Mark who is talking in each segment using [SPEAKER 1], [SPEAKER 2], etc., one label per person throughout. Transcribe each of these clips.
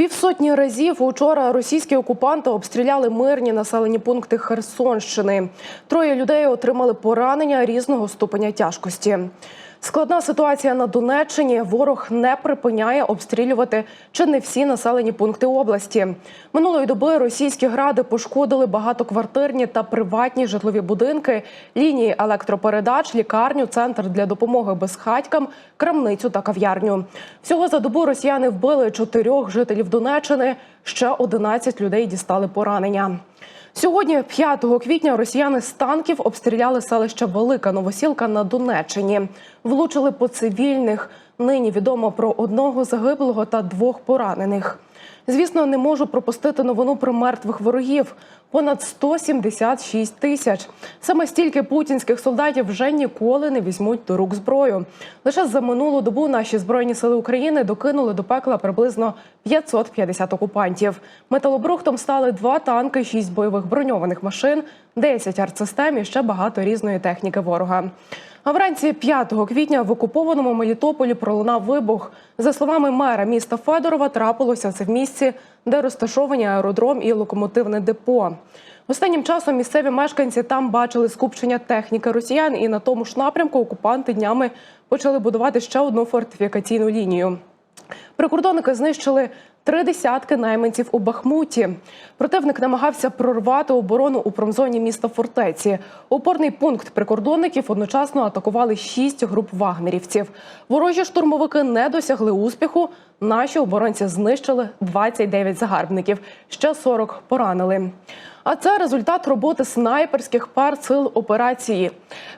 [SPEAKER 1] Півсотні разів учора російські окупанти обстріляли мирні населені пункти Херсонщини. Троє людей отримали поранення різного ступеня тяжкості. Складна ситуація на Донеччині. Ворог не припиняє обстрілювати чи не всі населені пункти області. Минулої доби російські гради пошкодили багатоквартирні та приватні житлові будинки, лінії електропередач, лікарню, центр для допомоги безхатькам, крамницю та кав'ярню. Всього за добу росіяни вбили чотирьох жителів Донеччини. Ще 11 людей дістали поранення. Сьогодні, 5 квітня, росіяни з танків обстріляли селище Велика Новосілка на Донеччині. Влучили по цивільних. Нині відомо про одного загиблого та двох поранених. Звісно, не можу пропустити новину про мертвих ворогів. Понад 176 тисяч. Саме стільки путінських солдатів вже ніколи не візьмуть до рук зброю. Лише за минулу добу наші збройні сили України докинули до пекла приблизно 550 окупантів. Металобрухтом стали два танки, шість бойових броньованих машин, 10 артсистем і ще багато різної техніки ворога. А вранці 5 квітня в окупованому Мелітополі пролунав вибух. За словами мера міста Федорова, трапилося це в місці, де розташовані аеродром і локомотивне депо. Останнім часом місцеві мешканці там бачили скупчення техніки росіян, і на тому ж напрямку окупанти днями почали будувати ще одну фортифікаційну лінію. Прикордонники знищили три десятки найманців у Бахмуті. Противник намагався прорвати оборону у промзоні міста фортеці. Опорний пункт прикордонників одночасно атакували шість груп вагнерівців. Ворожі штурмовики не досягли успіху. Наші оборонці знищили 29 загарбників, ще 40 поранили. А це результат роботи снайперських пар сил операції.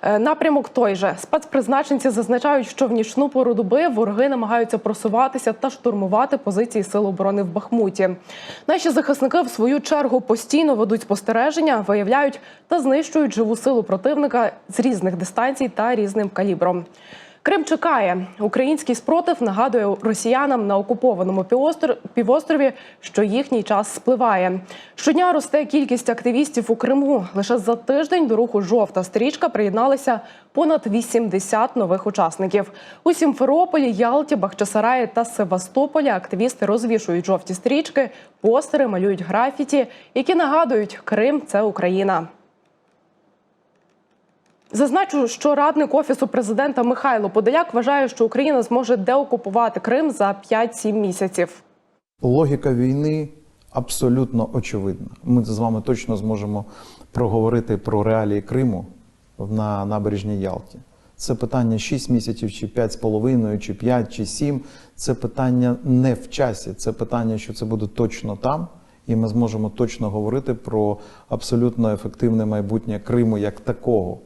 [SPEAKER 1] Е, Напрямок той же. Спецпризначенці зазначають, що в нічну пору доби вороги намагаються просуватися та штурмувати позиції сил оборони в Бахмуті. Наші захисники, в свою чергу, постійно ведуть спостереження, виявляють та знищують живу силу противника з різних дистанцій та різним калібром. Крим чекає. Український спротив нагадує росіянам на окупованому півостр- півострові, що їхній час спливає. Щодня росте кількість активістів у Криму. Лише за тиждень до руху жовта стрічка приєдналися понад 80 нових учасників. У Сімферополі, Ялті, Бахчисараї та Севастополі активісти розвішують жовті стрічки, постери, малюють графіті, які нагадують, Крим це Україна. Зазначу, що радник офісу президента Михайло Подоляк вважає, що Україна зможе деокупувати Крим за 5-7 місяців.
[SPEAKER 2] Логіка війни абсолютно очевидна. Ми з вами точно зможемо проговорити про реалії Криму на набережній Ялті. Це питання 6 місяців, чи 5,5, чи 5, чи 7. Це питання не в часі. Це питання, що це буде точно там, і ми зможемо точно говорити про абсолютно ефективне майбутнє Криму як такого.